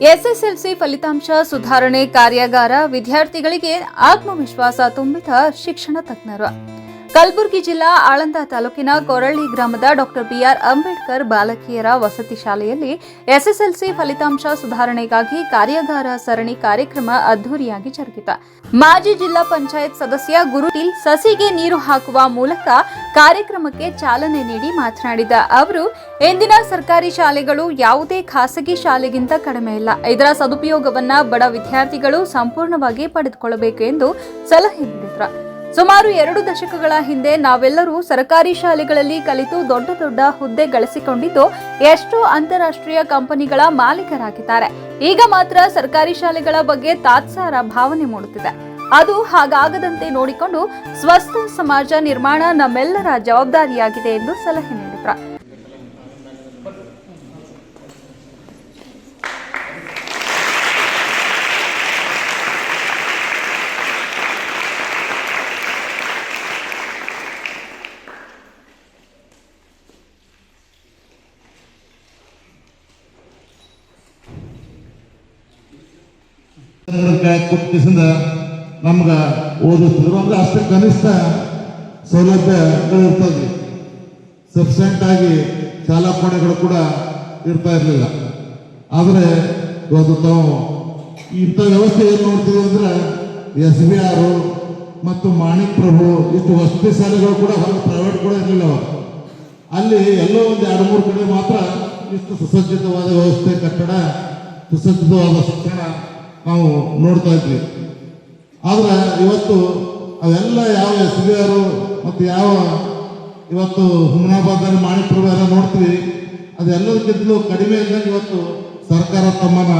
SSLC ಫಲಿತಾಂಶ ಸುಧಾರಣೆ ಕಾರ್ಯಾಗಾರ ವಿದ್ಯಾರ್ಥಿಗಳಿಗೆ ಆತ್ಮವಿಶ್ವಾಸ ತುಂಬಿದ ಶಿಕ್ಷಣ ತಜ್ಞರು. ಕಲಬುರಗಿ ಜಿಲ್ಲಾ ಆಳಂದ ತಾಲೂಕಿನ ಕೊರಳ್ಳಿ ಗ್ರಾಮದ ಡಾಕ್ಟರ್ ಬಿಆರ್ ಅಂಬೇಡ್ಕರ್ ಬಾಲಕಿಯರ ವಸತಿ ಶಾಲೆಯಲ್ಲಿ ಎಸ್ಎಸ್ಎಲ್ಸಿ ಫಲಿತಾಂಶ ಸುಧಾರಣೆಗಾಗಿ ಕಾರ್ಯಾಗಾರ ಸರಣಿ ಕಾರ್ಯಕ್ರಮ ಅದ್ದೂರಿಯಾಗಿ ಜರುಗಿತು. ಮಾಜಿ ಜಿಲ್ಲಾ ಪಂಚಾಯತ್ ಸದಸ್ಯ ಗುರುಟಿಲ್ ಸಸಿಗೆ ನೀರು ಹಾಕುವ ಮೂಲಕ ಕಾರ್ಯಕ್ರಮಕ್ಕೆ ಚಾಲನೆ ನೀಡಿ ಮಾತನಾಡಿದ ಅವರು, ಇಂದಿನ ಸರ್ಕಾರಿ ಶಾಲೆಗಳು ಯಾವುದೇ ಖಾಸಗಿ ಶಾಲೆಗಿಂತ ಕಡಿಮೆ ಇಲ್ಲ. ಇದರ ಸದುಪಯೋಗವನ್ನ ಬಡ ವಿದ್ಯಾರ್ಥಿಗಳು ಸಂಪೂರ್ಣವಾಗಿ ಪಡೆದುಕೊಳ್ಳಬೇಕು ಎಂದು ಸಲಹೆ ನೀಡಿದ್ರು. ಸುಮಾರು ಎರಡು ದಶಕಗಳ ಹಿಂದೆ ನಾವೆಲ್ಲರೂ ಸರ್ಕಾರಿ ಶಾಲೆಗಳಲ್ಲಿ ಕಲಿತು ದೊಡ್ಡ ದೊಡ್ಡ ಹುದ್ದೆ ಗಳಿಸಿಕೊಂಡಿದ್ದು ಎಷ್ಟೋ ಅಂತಾರಾಷ್ಟ್ರೀಯ ಕಂಪನಿಗಳ ಮಾಲೀಕರಾಗಿದ್ದಾರೆ. ಈಗ ಮಾತ್ರ ಸರ್ಕಾರಿ ಶಾಲೆಗಳ ಬಗ್ಗೆ ತಾತ್ಸಾರ ಭಾವನೆ ಮೂಡುತ್ತಿದೆ. ಅದು ಹಾಗಾಗದಂತೆ ನೋಡಿಕೊಂಡು ಸ್ವಸ್ಥ ಸಮಾಜ ನಿರ್ಮಾಣ ನಮ್ಮೆಲ್ಲರ ಜವಾಬ್ದಾರಿಯಾಗಿದೆ ಎಂದು ಸಲಹೆ ನೀಡಿದ್ರು. ಕೊಟ್ಟಿಸಿಂದ ನಮ್ಗೆ ಓದಿಸ್ತಿದ್ರು. ಅಂದ್ರೆ ಅಷ್ಟೇ ಕನಿಷ್ಠ ಸೌಲಭ್ಯಗಳು ಇರ್ತದೆ. ಸಫಿಷಿಯಂಟ್ ಆಗಿ ಶಾಲಾ ಕೋಣೆಗಳು ಕೂಡ ಇರ್ತಾ ಇರಲಿಲ್ಲ. ಆದರೆ ಇವತ್ತು ತಾವು ಇಂಥ ವ್ಯವಸ್ಥೆ ಏನು ನೋಡ್ತೀವಿ ಅಂದ್ರೆ ಎಸ್ ಬಿ ಆರ್ ಮತ್ತು ಮಾಣಿಕ್ ಪ್ರಭು ಇಷ್ಟು ವಸತಿ ಶಾಲೆಗಳು ಕೂಡ ಹೊರಗೆ ಪ್ರೈವೇಟ್ ಕೂಡ ಇರಲಿಲ್ಲ ಅಲ್ಲಿ ಎಲ್ಲೋ ಒಂದು ಎರಡು ಮೂರು ಕಡೆ ಮಾತ್ರ ಇಷ್ಟು ಸುಸಜ್ಜಿತವಾದ ವ್ಯವಸ್ಥೆ, ಕಟ್ಟಡ, ಸುಸಜ್ಜಿತವಾದ ಶಿಕ್ಷಣ ನಾವು ನೋಡ್ತಾ ಇದ್ವಿ. ಆದರೆ ಇವತ್ತು ಅವೆಲ್ಲ ಯಾವ ಎಸ್ ಬಿ ಆರು ಮತ್ತು ಯಾವ ಇವತ್ತು ಹುಮನಾಬಾದಲ್ಲಿ ಮಾಣಿಪುರ ಎಲ್ಲ ನೋಡ್ತೀವಿ, ಅದೆಲ್ಲದಕ್ಕಿಂತಲೂ ಕಡಿಮೆ ಇದ್ದಂಗೆ ಇವತ್ತು ಸರ್ಕಾರ ತಮ್ಮನ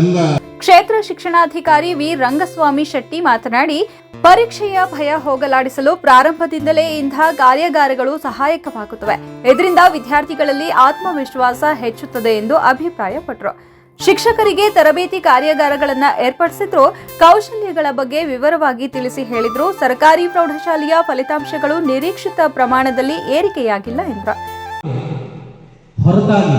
ಎಲ್ಲ ಕ್ಷೇತ್ರ ಶಿಕ್ಷಣಾಧಿಕಾರಿ ವಿ. ರಂಗಸ್ವಾಮಿ ಶೆಟ್ಟಿ ಮಾತನಾಡಿ, ಪರೀಕ್ಷೆಯ ಭಯ ಹೋಗಲಾಡಿಸಲು ಪ್ರಾರಂಭದಿಂದಲೇ ಇಂತಹ ಕಾರ್ಯಾಗಾರಗಳು ಸಹಾಯಕವಾಗುತ್ತವೆ. ಇದರಿಂದ ವಿದ್ಯಾರ್ಥಿಗಳಲ್ಲಿ ಆತ್ಮವಿಶ್ವಾಸ ಹೆಚ್ಚುತ್ತದೆ ಎಂದು ಅಭಿಪ್ರಾಯಪಟ್ಟರು ಶಿಕ್ಷಕರಿಗೆ ತರಬೇತಿ ಕಾರ್ಯಾಗಾರಗಳನ್ನ ಏರ್ಪಡಿಸಿದ್ರು. ಕೌಶಲ್ಯಗಳ ಬಗ್ಗೆ ವಿವರವಾಗಿ ತಿಳಿಸಿ ಹೇಳಿದ್ರು. ಸರ್ಕಾರಿ ಪ್ರೌಢಶಾಲೆಯ ಫಲಿತಾಂಶಗಳು ನಿರೀಕ್ಷಿತ ಪ್ರಮಾಣದಲ್ಲಿ ಏರಿಕೆಯಾಗಿಲ್ಲ ಎಂದರು. ಹೊರತಾಗಿ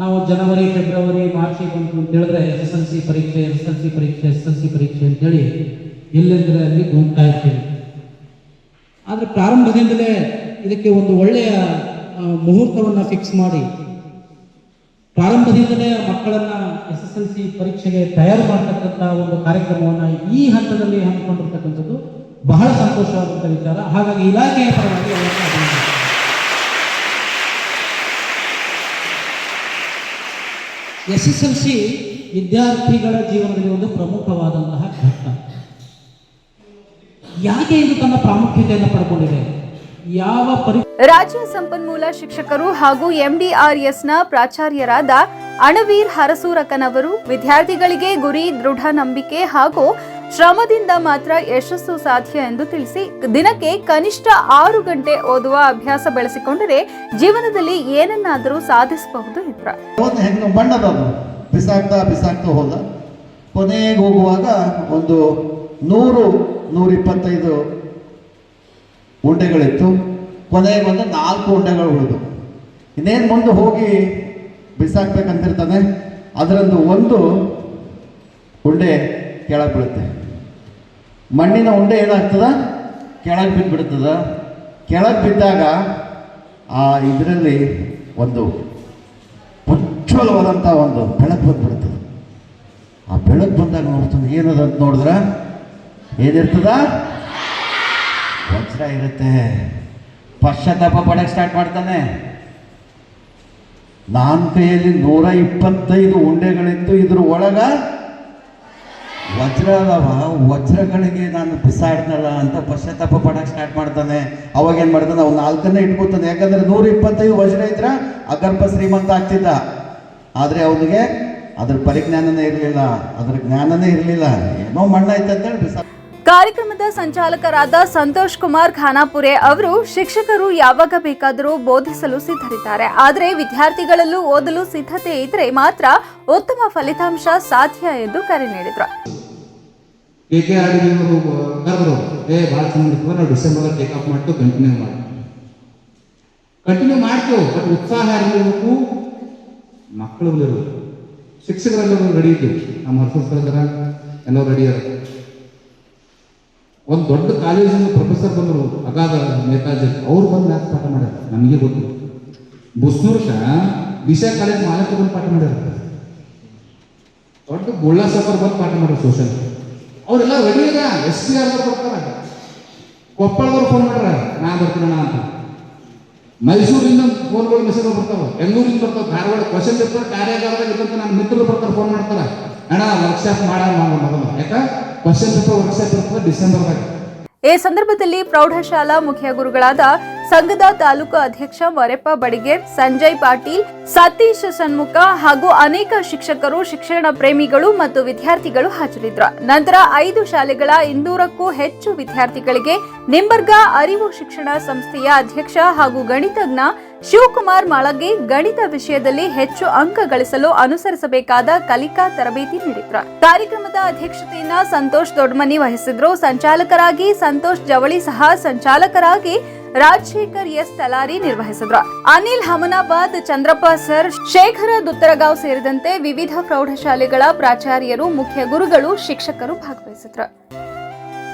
ನಾವು ಜನವರಿ, ಫೆಬ್ರವರಿ, ಮಾರ್ಚ್ ಬಂತು ಅಂತ ಹೇಳಿದ್ರೆ ಎಸ್ ಎಸ್ ಎಲ್ ಸಿ ಪರೀಕ್ಷೆ ಎಸ್ ಎಲ್ ಸಿ ಪರೀಕ್ಷೆ ಎಸ್ ಎಲ್ ಸಿ ಪರೀಕ್ಷೆ ಅಂತೇಳಿ ಎಲ್ಲೆಂದರೆ ಅಲ್ಲಿ ಗುಂಪಾ ಇರ್ತೀವಿ. ಆದರೆ ಪ್ರಾರಂಭದಿಂದಲೇ ಇದಕ್ಕೆ ಒಂದು ಒಳ್ಳೆಯ ಮುಹೂರ್ತವನ್ನು ಫಿಕ್ಸ್ ಮಾಡಿ ಪ್ರಾರಂಭದಿಂದಲೇ ಮಕ್ಕಳನ್ನ ಎಸ್ ಎಸ್ ಎಲ್ ಸಿ ಪರೀಕ್ಷೆಗೆ ತಯಾರು ಮಾಡ್ತಕ್ಕಂಥ ಒಂದು ಕಾರ್ಯಕ್ರಮವನ್ನ ಈ ಹಂತದಲ್ಲಿ ಹಮ್ಮಿಕೊಂಡಿರ್ತಕ್ಕಂಥದ್ದು ಬಹಳ ಸಂತೋಷವಾದಂಥ ವಿಚಾರ. ಹಾಗಾಗಿ ಇಲಾಖೆಯ ಪರವಾಗಿ. ಎಸ್ ಎಸ್ ಎಲ್ ಸಿ ವಿದ್ಯಾರ್ಥಿಗಳ ಜೀವನದಲ್ಲಿ ಒಂದು ಪ್ರಮುಖವಾದಂತಹ ಘಟ್ಟ. ಯಾಕೆ ಇದು ತನ್ನ ಪ್ರಾಮುಖ್ಯತೆಯನ್ನು ಪಡ್ಕೊಂಡಿದೆ? ಯಾವ ಪರಿ ರಾಜ್ಯ ಸಂಪನ್ಮೂಲ ಶಿಕ್ಷಕರು ಹಾಗೂ ಎಂಡಿಆರ್ಎಸ್ನ ಪ್ರಾಚಾರ್ಯರಾದ ಅಣವೀರ್ ಹರಸೂರಕನವರು ವಿದ್ಯಾರ್ಥಿಗಳಿಗೆ ಗುರಿ ದೃಢ ನಂಬಿಕೆ ಹಾಗೂ ಶ್ರಮದಿಂದ ಮಾತ್ರ ಯಶಸ್ಸು ಸಾಧ್ಯ ಎಂದು ತಿಳಿಸಿ ದಿನಕ್ಕೆ ಕನಿಷ್ಠ ಆರು ಗಂಟೆ ಓದುವ ಅಭ್ಯಾಸ ಬೆಳೆಸಿಕೊಂಡರೆ ಜೀವನದಲ್ಲಿ ಏನನ್ನಾದರೂ ಸಾಧಿಸಬಹುದು ಬಿಸಾಕ್ತಾ ಬಿಸಾಕ್ತಾ ಹೋದ. ಕೊನೆಗೆ ಹೋಗುವಾಗ ಒಂದು ನೂರು ನೂರಿಪ್ಪತ್ತೈದು ಉಂಡೆಗಳಿತ್ತು. ಕೊನೆಗೆ ಬಂದು ನಾಲ್ಕು ಉಂಡೆಗಳು ಉಳಿದು. ಇನ್ನೇನು ಮುಂದೆ ಹೋಗಿ ಬಿಸಾಕ್ಬೇಕಂತಿರ್ತಾನೆ ಅದರಂದು ಒಂದು ಉಂಡೆ ಕೆಳಗೆ ಬೀಳುತ್ತೆ. ಮಣ್ಣಿನ ಉಂಡೆ ಏನಾಗ್ತದ? ಕೆಳಗೆ ಬಿದ್ದುಬಿಡ್ತದ ಕೆಳಗೆ ಬಿದ್ದಾಗ ಆ ಇದರಲ್ಲಿ ಒಂದು ಉಜ್ವಲವಾದಂಥ ಒಂದು ಬೆಳಕು ಬಂದ್ಬಿಡ್ತದೆ. ಆ ಬೆಳಕು ಬಂದಾಗ ನೋಡ್ತಾನೆ ಏನದ ಅಂತ ನೋಡಿದ್ರೆ? ಏನಿರ್ತದ? ವಜ್ರ ಇರುತ್ತೆ. ಪಶ್ಚಾತ್ತಾಪ ಪಡಕ್ಕೆ ಸ್ಟಾರ್ಟ್ ಮಾಡ್ತಾನೆ. ನಾನು ಕೈಯಲ್ಲಿ ನೂರ ಇಪ್ಪತ್ತೈದು ಉಂಡೆಗಳಿತ್ತು, ಇದ್ರ ಒಳಗ ವಜ್ರ ಅದಾವ. ವಜ್ರಗಳಿಗೆ ನಾನು ಬಿಸಾಡ್ನಲ್ಲ ಅಂತ ಪಶ್ಚಾತ್ತಾಪ ಪಡಕ್ಕೆ ಸ್ಟಾರ್ಟ್ ಮಾಡ್ತಾನೆ. ಅವಾಗ ಏನು ಮಾಡ್ತಾನೆ, ಅವ್ನು ನಾಲ್ಕನ್ನೇ ಇಟ್ಕೊತಾನೆ. ಯಾಕಂದ್ರೆ ನೂರ ಇಪ್ಪತ್ತೈದು ವಜ್ರ ಇದ್ರೆ, ಅಗರ್ಭ ಶ್ರೀಮಂತ ಆಗ್ತಿದ್ದ. ಆದರೆ ಅವನಿಗೆ ಅದ್ರ ಪರಿಜ್ಞಾನನೇ ಇರಲಿಲ್ಲ. ಅದ್ರ ಜ್ಞಾನನೇ ಇರಲಿಲ್ಲ. ಏನೋ ಮಣ್ಣಾಯ್ತು ಅಂತೇಳಿ ಬಿಸಾ ಕಾರ್ಯಕ್ರಮದ ಸಂಚಾಲಕರಾದ ಸಂತೋಷ್ ಕುಮಾರ್ ಖಾನಾಪುರೆ ಅವರು ಶಿಕ್ಷಕರು ಯಾವಾಗ ಬೇಕಾದರೂ ಬೋಧಿಸಲು ಸಿದ್ಧರಿದ್ದಾರೆ. ಆದರೆ ವಿದ್ಯಾರ್ಥಿಗಳಲ್ಲೂ ಓದಲು ಸಿದ್ಧತೆ ಇದ್ರೆ ಮಾತ್ರ ಉತ್ತಮ ಫಲಿತಾಂಶ ಸಾಧ್ಯ ಎಂದು ಕರೆ ನೀಡಿದರು. ಕಂಟಿನ್ಯೂ ಮಾಡಿ. ಕಂಟಿನ್ಯೂ ಮಾಡ್ತೇವೆ ಬಟ್ ಉತ್ಸಾಹ ಇರಬೇಕು? ಮಕ್ಕಳು ಶಿಕ್ಷಕರೆಲ್ಲರೂ ರೆಡಿ ಇದ್ದೀವಿ. ನಮ್ಮ ಹರ್ಸರ ಎಲ್ಲರೂ ರೆಡಿ ಅದ ಒಂದು ದೊಡ್ಡ ಕಾಲೇಜಿನ ಪ್ರೊಫೆಸರ್ ಬಂದರು, ಅಗಾಧ ನೇತಾಜಿ, ಅವ್ರು ಬಂದು ಯಾಕೆ ಪಾಠ ಮಾಡ್ಯಾರ. ನಮಗೆ ಗೊತ್ತು. ಬುಸ್ನೂರ್ಷ ದಿಶಾ ಕಾಲೇಜ್ ಮಾಲಕ ಬಂದು ಪಾಠ ಮಾಡ್ಯಾರ. ದೊಡ್ಡ ಗುಳ್ಳ ಸಫರ್ ಬಂದು ಪಾಠ ಮಾಡ್ಯಾರ ಸೋಷಲ್ ಅವರೆಲ್ಲ ರೆಡಿ ಈಗ ಎಸ್ ಪಿ ಆರ್ ಕೊಡ್ತಾರ. ಕೊಪ್ಪಳದವ್ರು ಫೋನ್ ಮಾಡ್ಯಾರ, ನಾ ಬರ್ತೀನಣ್ಣ ಅಂತ. ಮೈಸೂರಿಂದ ಫೋನ್ಗಳು ಮೆಸೇಜ್ ಬರ್ತಾವ. ಬೆಂಗಳೂರಿಂದ ಬರ್ತಾವ, ಧಾರವಾಡ ಕ್ವಶನ್ ಇರ್ತಾರೆ ಕಾರ್ಯಾಗಾರದಾಗ ಇದ್ದಂತ ನನ್ನ ಮಿತ್ರರು ಬರ್ತಾರೆ ಫೋನ್ ಮಾಡ್ತಾರೆ. ಅಣ್ಣ ವರ್ಕ್ಶಾಪ್ ಮಾಡ ಮೊದಲು ಯಾಕ? ಈ ಸಂದರ್ಭದಲ್ಲಿ ಪ್ರೌಢಶಾಲಾ ಮುಖ್ಯ ಗುರುಗಳಾದ ಸಂಘದ ತಾಲೂಕು ಅಧ್ಯಕ್ಷ ಮರೆಪ್ಪ ಬಡಿಗೇರ್, ಸಂಜಯ್ ಪಾಟೀಲ್, ಸತೀಶ್ ಸನ್ಮುಖ ಹಾಗೂ ಅನೇಕ ಶಿಕ್ಷಕರು, ಶಿಕ್ಷಣ ಪ್ರೇಮಿಗಳು ಮತ್ತು ವಿದ್ಯಾರ್ಥಿಗಳು ಹಾಜರಿದ್ದರು. ನಂತರ ಐದು ಶಾಲೆಗಳ ಇನ್ನೂರಕ್ಕೂ ಹೆಚ್ಚು ವಿದ್ಯಾರ್ಥಿಗಳಿಗೆ ನಿಂಬರ್ಗ ಅರಿವು ಶಿಕ್ಷಣ ಸಂಸ್ಥೆಯ ಅಧ್ಯಕ್ಷ ಹಾಗೂ ಗಣಿತಜ್ಞ ಶಿವಕುಮಾರ್ ಮಾಳಗೆ ಗಣಿತ ವಿಷಯದಲ್ಲಿ ಹೆಚ್ಚು ಅಂಕ ಗಳಿಸಲು ಅನುಸರಿಸಬೇಕಾದ ಕಲಿಕಾ ತರಬೇತಿ ನೀಡಿದ್ರು. ಕಾರ್ಯಕ್ರಮದ ಅಧ್ಯಕ್ಷತೆಯನ್ನ ಸಂತೋಷ್ ದೊಡ್ಮನಿ ವಹಿಸಿದ್ರು. ಸಂಚಾಲಕರಾಗಿ ಸಂತೋಷ್ ಜವಳಿ ಸಹ ಸಂಚಾಲಕರಾಗಿ ರಾಜಶೇಖರ್ ಎಸ್ ತಲಾರಿ ನಿರ್ವಹಿಸಿದ್ರು. ಅನಿಲ್ ಹಮನಾಬಾದ್ ಚಂದ್ರಪ್ಪ ಸರ್, ಶೇಖರ ದುತ್ತರಗಾವ್ ಸೇರಿದಂತೆ ವಿವಿಧ ಪ್ರೌಢಶಾಲೆಗಳ ಪ್ರಾಚಾರ್ಯರು, ಮುಖ್ಯ ಗುರುಗಳು, ಶಿಕ್ಷಕರು ಭಾಗವಹಿಸಿದ್ರು.